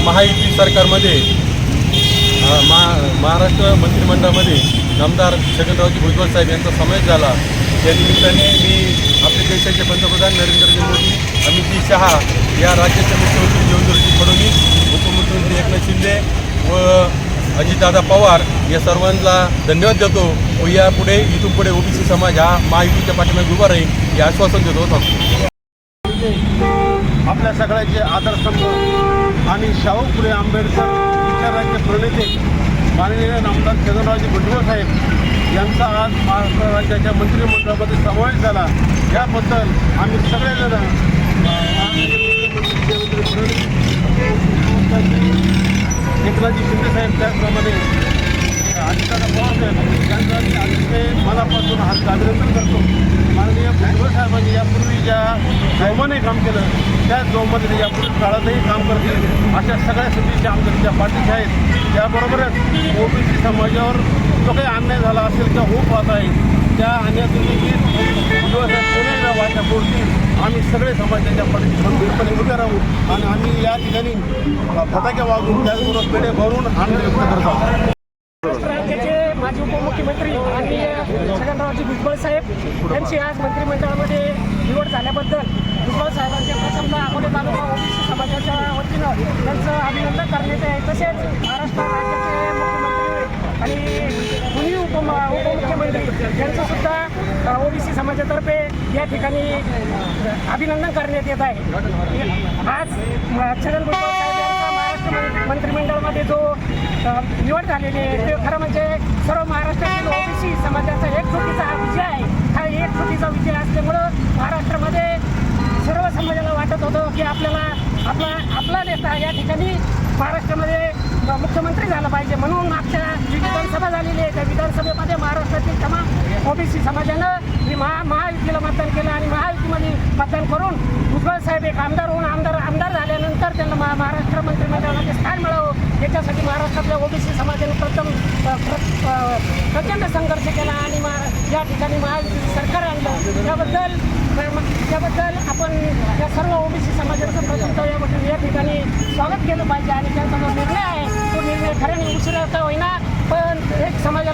सरकारमध्ये मा महा महाराष्ट्र मंत्रिमंडळामध्ये आमदार छगनरावजी भुजबळ साहेब यांचा समावेश झाला. त्या निमित्ताने मी आपल्या देशाचे पंतप्रधान नरेंद्रजी मोदी अमित शहा या राज्याचे मुख्यमंत्री देवेंद्रजी फडणवीस उपमुख्यमंत्री एकनाथ शिंदे व अजितदादा पवार या सर्वांना धन्यवाद देतो व यापुढे इथून पुढे ओबीसी समाज हा महायुतीच्या पाठीमागे उभा राहील हे आश्वासन देतो थांबतो आपल्या सगळ्याचे आदरस्तंभ आणि शाहू फुले आंबेडकर विचाराचे प्रणेते माननीय नामदार छगनरावजी भटवळ साहेब यांचा आज महाराष्ट्र राज्याच्या मंत्रिमंडळामध्ये समावेश झाला. याबद्दल आम्ही सगळेजण एकनाथजी शिंदे साहेब त्याचप्रमाणे अजितदादा पवार साहेब यांचा अतिशय मनापासून हात अभिनंदन करतो. माननीय भुजबळ साहेबांनी यापूर्वी ज्या जोमाने काम केलं. त्या जोमाने यापूर्वी काळातही काम करतील. अशा सगळ्या संधीच्या आमच्या ज्या पाठीच्या आहेत. त्याबरोबरच ओबीसी समाजावर जो काही अन्याय झाला असेल किंवा होऊ पाहत आहे त्या अन्यायातून देखील बोलतील आम्ही सगळे समाज पाठी पाठीशी खंबीरपणे उभे राहू आणि आम्ही या ठिकाणी फटाके वागून त्याचबरोबर पेढे भरून आनंद व्यक्त करत आहोत. माजी उपमुख्यमंत्री आणि छगनरावजी भुजबळ साहेब यांची आज मंत्रिमंडळामध्ये समजा अकोले तालुका ओबीसी समाजाच्या वतीनं त्यांचं अभिनंदन करण्यात आहे तसेच महाराष्ट्र राज्याचे मुख्यमंत्री आणि दोन्ही उप उपमुख्यमंत्री यांचं सुद्धा ओबीसी समाजातर्फे या ठिकाणी अभिनंदन करण्यात येत आहे. आज छगन भुजबळ साहेब यांचा महाराष्ट्र मंत्रिमंडळामध्ये जो निवड झालेली आहे ते खरं म्हणजे सर्व महाराष्ट्रातील ओबीसी समाजाचा एकजुटीचा हा विजय आहे हा एकजुटीचा विजय असल्यामुळं महाराष्ट्रामध्ये सर्व समाजाला वाटत होतो की आपल्याला आपला आपला नेता या ठिकाणी महाराष्ट्रामध्ये मुख्यमंत्री झाला पाहिजे म्हणून मागच्या जी विधानसभा झालेली आहे त्या विधानसभेमध्ये महाराष्ट्रातील तमाम ओबीसी समाजानं मी महा महायुतीला मतदान केलं आणि महायुतीमध्ये मतदान करून भुजबळ साहेब एक आमदार होऊन आमदार आमदार झाल्यानंतर त्यांना महा महाराष्ट्र मंत्रिमंडळामध्ये स्थान मिळावं. याच्यासाठी महाराष्ट्रातल्या ओबीसी समाजाने प्रथम प्र- प्रचंड संघर्ष केला आणि मा या ठिकाणी महायुती सरकार आणलं. त्याबद्दल त्याबद्दल आपण या सर्व ओबीसी समाजाचं प्रतिनिधित्व याबद्दल या ठिकाणी स्वागत केलं पाहिजे आणि त्यांचा जो निर्णय आहे तो निर्णय खऱ्याने उशिरा का होईना पण एक समाज